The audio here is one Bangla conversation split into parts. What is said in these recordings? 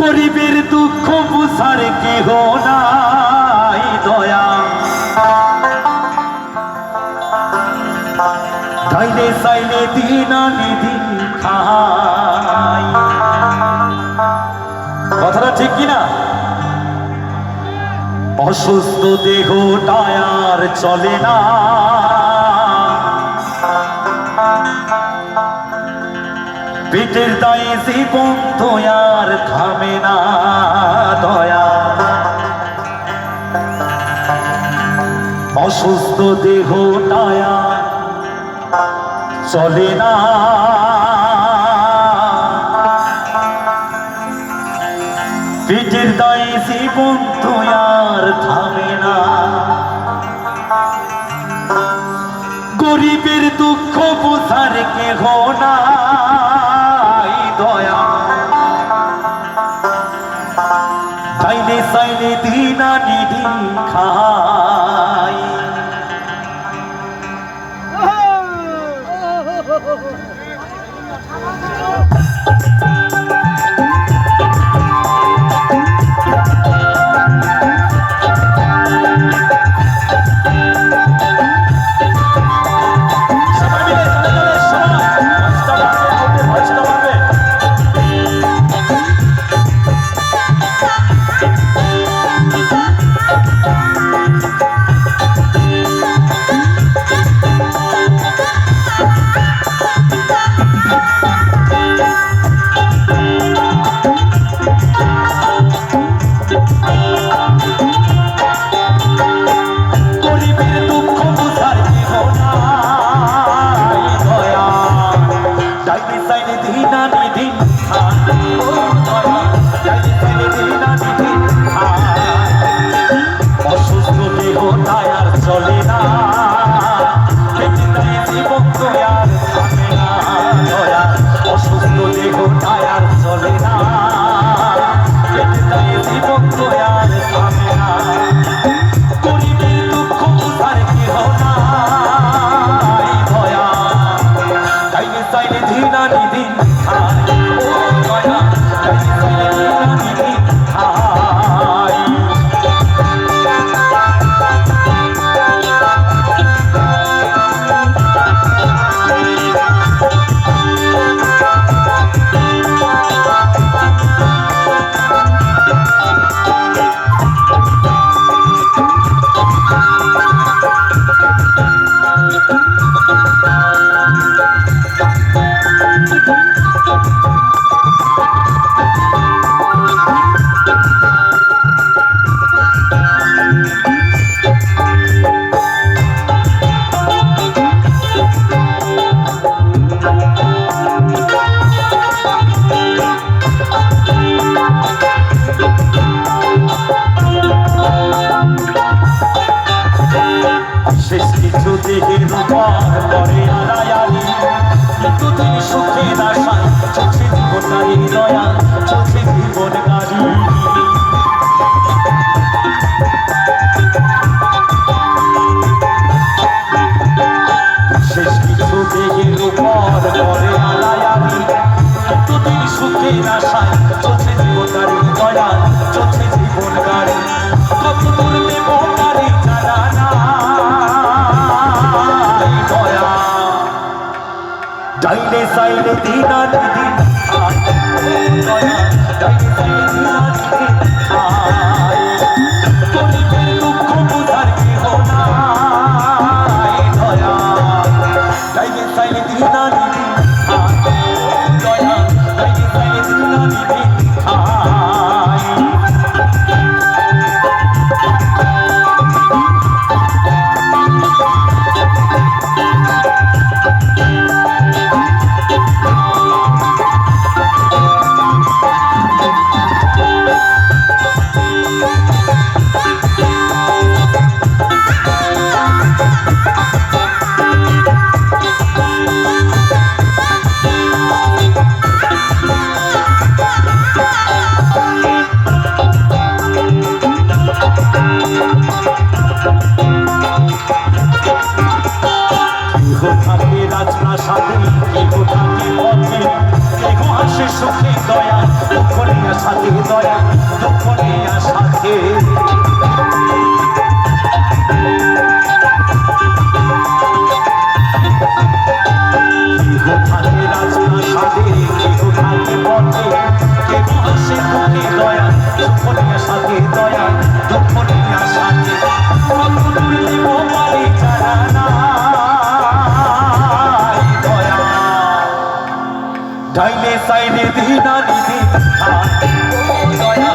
গরিবের দুঃখ বুঝার কেহ নাই, দয়া। চাইলে চাইলে দিন আনি দিন খাই। কথাটা ঠিক কিনা অসুস্থ দেহ টায়ার চলে না। পিঠের দায়ে জীবন দয়ার থামে না দয়া। অসুস্থ দেহ দয়া চলে না। পিঠের দায়ে জীবন দয়ার থামে না। গরিবের দুঃখ বোঝার কেহ না খাহা বিচাই চাইলে চাইলে দিন আর দিন চাইলে চাইলে সাথে কি গোটাকে পথে দেখো হাসি সুখে, দয়া, দুঃখ নিয়ে সাথে দয়া, দুঃখ নিয়ে সাথে। চাইলে চাইলে দিনা নিধি দয়া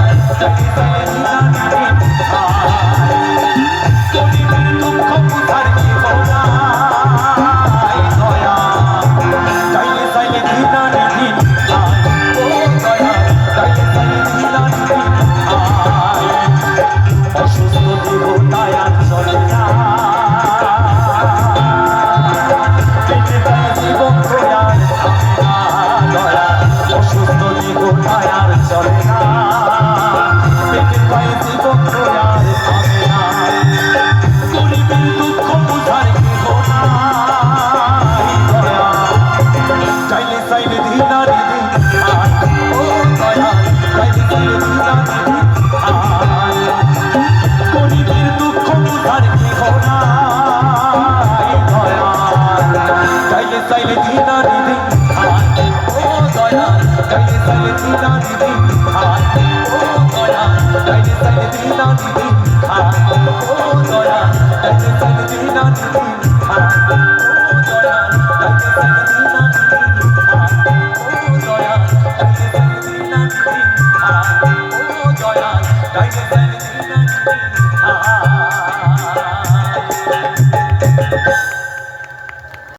Oh, Lord, I just